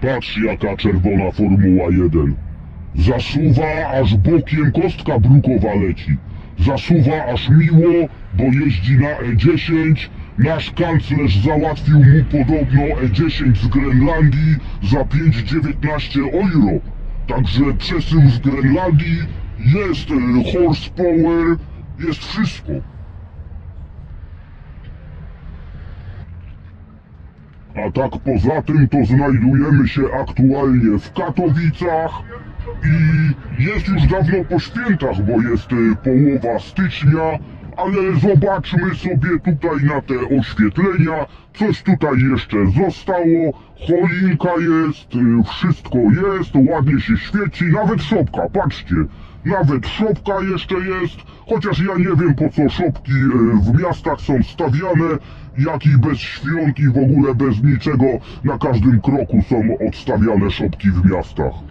Patrz jaka czerwona Formuła 1. Zasuwa, aż bokiem kostka brukowa leci. Zasuwa, aż miło, bo jeździ na E10. Nasz kanclerz załatwił mu podobno E10 z Grenlandii za 5,19 euro. Także przesył z Grenlandii jest e, horsepower, jest wszystko. A tak poza tym to znajdujemy się aktualnie w Katowicach i jest już dawno po świętach, bo jest y, połowa stycznia, ale zobaczmy sobie tutaj na te oświetlenia, coś tutaj jeszcze zostało, choinka jest, y, wszystko jest, ładnie się świeci, nawet szopka, patrzcie, nawet szopka jeszcze jest, chociaż ja nie wiem po co szopki y, w miastach są stawiane, jak i bez świąt i w ogóle bez niczego, na każdym kroku są odstawiane szopki w miastach.